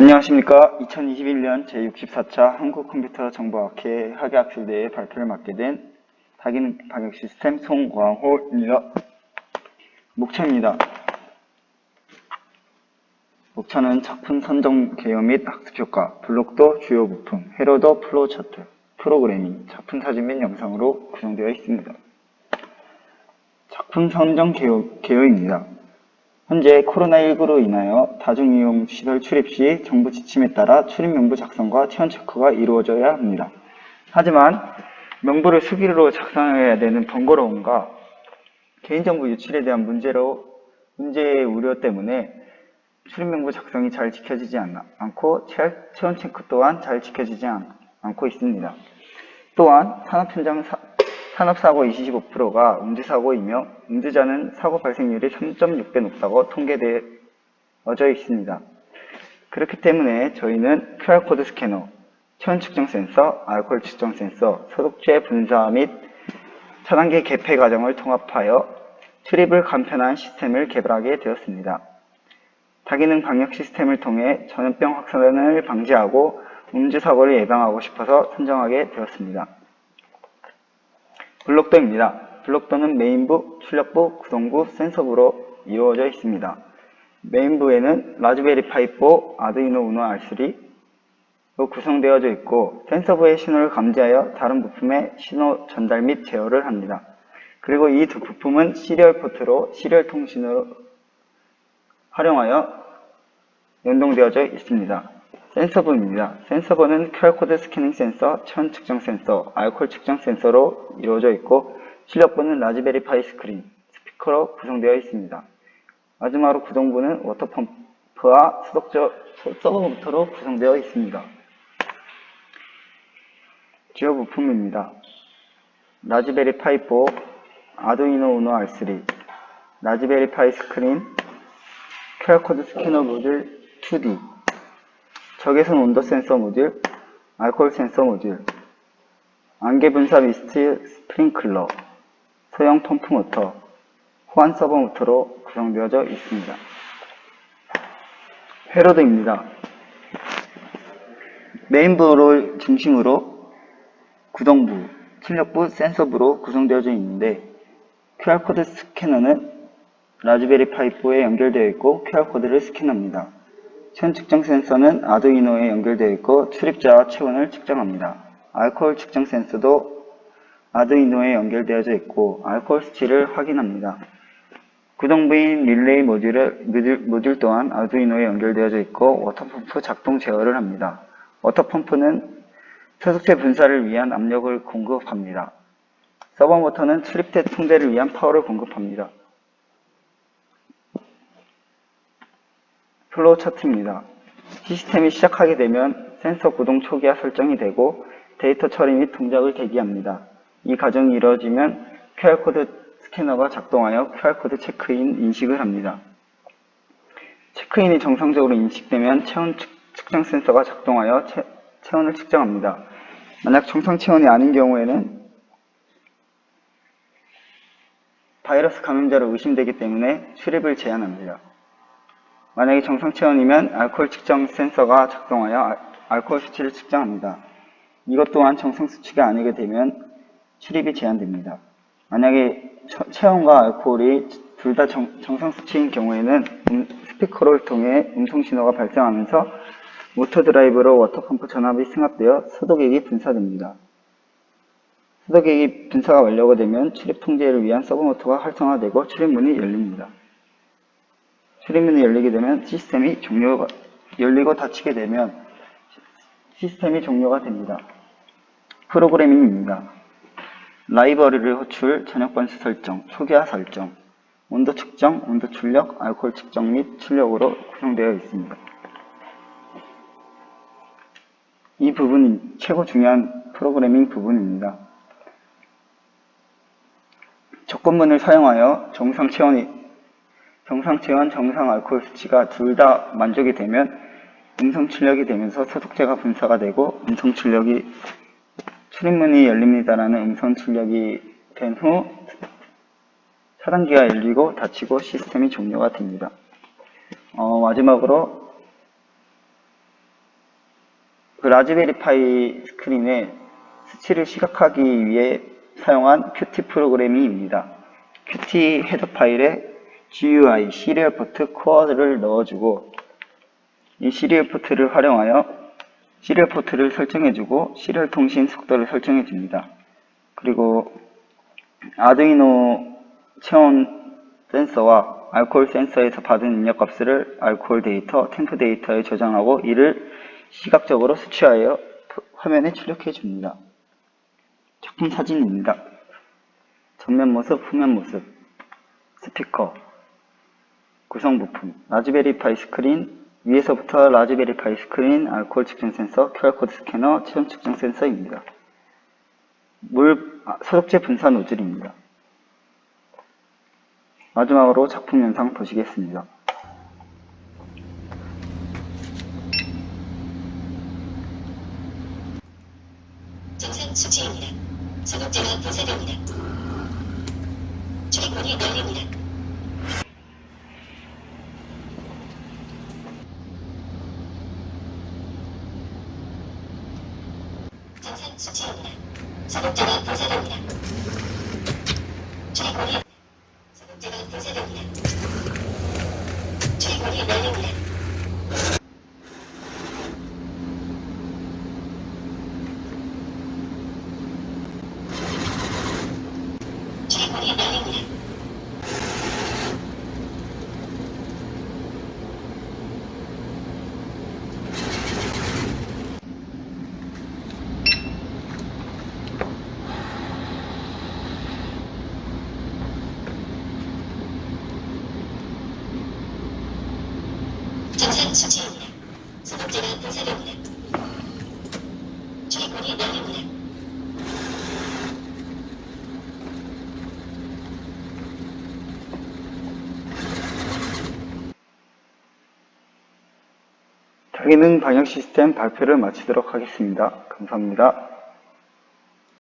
안녕하십니까. 2021년 제64차 한국컴퓨터정보학회 학예학술대회 발표를 맡게 된 다기능 방역시스템 송광호입니다. 목차입니다. 목차는 작품 선정 개요 및 학습 효과, 블록도 주요 부품, 헤러더 플로우 차트, 프로그래밍, 작품 사진 및 영상으로 구성되어 있습니다. 작품 선정 개요, 개요입니다. 현재 코로나19로 인하여 다중이용 시설 출입 시 정부 지침에 따라 출입 명부 작성과 체온 체크가 이루어져야 합니다. 하지만 명부를 수기로 작성해야 되는 번거로움과 개인정보 유출에 대한 문제로 문제의 우려 때문에 출입 명부 작성이 잘 지켜지지 않, 않고 체- 체온 체크 또한 잘 지켜지지 않, 않고 있습니다. 또한 산업 현장 사, 산업사고 25%가 음주사고이며 음주자는 사고 발생률이 3.6배 높다고 통계되어져 있습니다. 그렇기 때문에 저희는 QR코드 스캐너, 체온 측정 센서, 알코올 측정 센서, 소독제 분사 및 차단계 개폐 과정을 통합하여 출입을 간편한 시스템을 개발하게 되었습니다. 다기능 방역 시스템을 통해 전염병 확산을 방지하고 음주 사고를 예방하고 싶어서 선정하게 되었습니다. 블록도입니다. 블록도는 메인부, 출력부, 구동부, 센서부로 이루어져 있습니다. 메인부에는 라즈베리 파이4, 아두이노 우노 R3로 구성되어져 있고 센서부의 신호를 감지하여 다른 부품에 신호 전달 및 제어를 합니다. 그리고 이 두 부품은 시리얼 포트로 시리얼 통신을 활용하여 연동되어져 있습니다. 센서부입니다. 센서부는 QR코드 스캐닝 센서, 체온 측정 센서, 알코올 측정 센서로 이루어져 있고 출력부는 라즈베리 파이 스크린, 스피커로 구성되어 있습니다. 마지막으로 구동부는 워터펌프와 수독저 서버부터로 구성되어 있습니다. 주요 부품입니다. 라즈베리 파이 4, 아두이노 우노 R3, 라즈베리 파이 스크린, QR코드 스캐너 모듈 2D, 적외선 온도 센서 모듈, 알코올 센서 모듈, 안개 분사 미스트 스프링클러, 소형 펌프 모터, 호환 서버 모터로 구성되어져 있습니다. 회로드입니다. 메인부를 중심으로 구동부, 출력부, 센서부로 구성되어져 있는데 QR코드 스캐너는 라즈베리 파이4에 연결되어 있고 QR코드를 스캔합니다. 체온 측정 센서는 아두이노에 연결되어 있고 출입자와 체온을 측정합니다. 알코올 측정 센서도 아두이노에 연결되어져 있고 알코올 수치를 확인합니다. 구동부인 릴레이 모듈을- 모듈, 또한 아두이노에 연결되어져 있고 워터펌프 작동 제어를 합니다. 워터펌프는 소속체 분사를 위한 압력을 공급합니다. 서버 모터는 출입대 통제를 위한 파워를 공급합니다. 플로우 차트입니다. 시스템이 시작하게 되면 센서 구동 초기화 설정이 되고 데이터 처리 및 동작을 대기합니다. 이 과정이 이루어지면 QR코드 스캐너가 작동하여 QR코드 체크인 인식을 합니다. 체크인이 정상적으로 인식되면 체온 측- 측정 센서가 작동하여 체, 체온을 측정합니다. 만약 정상 체온이 아닌 경우에는 바이러스 감염자로 의심되기 때문에 출입을 제한합니다. 만약에 정상 체온이면 알코올 측정 센서가 작동하여 알- 알코올 수치를 측정합니다. 이것 또한 정상 수치가 아니게 되면 출입이 제한됩니다. 만약에 처- 체온과 알코올이 둘 다 정상 수치인 경우에는 음- 스피커를 통해 음성 신호가 발생하면서 모터 드라이브로 워터 펌프 전압이 승합되어 소독액이 분사됩니다. 소독액이 분사가 완료가 되면 출입 통제를 위한 서버 모터가 활성화되고 출입문이 열립니다. 출입문이 열리게 되면 시스템이 종료가 열리고 닫히게 되면 시스템이 종료가 됩니다. 프로그래밍입니다. 라이브러리를 호출, 저녁 번수 설정, 초기화 설정, 온도 측정, 온도 출력, 알코올 측정 및 출력으로 구성되어 있습니다. 이 부분이 최고 중요한 프로그래밍 부분입니다. 조건문을 사용하여 정상 체온이 정상 체온, 정상 알코올 수치가 둘 다 만족이 되면 음성 출력이 되면서 소독제가 분사가 되고 음성 출력이 출입문이 열립니다라는 음성 출력이 된 후 차단기가 열리고 닫히고 시스템이 종료가 됩니다. 어, 마지막으로 그 라즈베리 파이 스크린에 수치를 시각하기 위해 사용한 Qt 프로그램입니다. Qt 헤더 파일에 GUI 시리얼 포트 코어를 넣어주고 이 시리얼 포트를 활용하여 시리얼 포트를 설정해주고 시리얼 통신 속도를 설정해줍니다. 그리고 아두이노 체온 센서와 알코올 센서에서 받은 입력 값을 알코올 데이터, 템프 데이터에 저장하고 이를 시각적으로 수치하여 화면에 출력해 줍니다. 작품 사진입니다. 전면 모습, 후면 모습, 스피커, 구성 부품, 라즈베리 파이 스크린, 위에서부터 라즈베리 파이 스크린, 알코올 측정 센서, QR코드 스캐너, 체온 측정 센서입니다. 물, 아, 소독제 분사 노즐입니다. 마지막으로 작품 영상 보시겠습니다. 정상 수치입니다. 소독제가 분사됩니다. 출입문이 열립니다. 수치입니다. 소독제가 분사됩니다. 출입문이 소독제가 분사됩니다. 출입문이 열립니다. 정상 수치입니다. 소독제가 분사됩니다. 출입문이 열립니다. 다기능 방역 시스템 발표를 마치도록 하겠습니다. 감사합니다.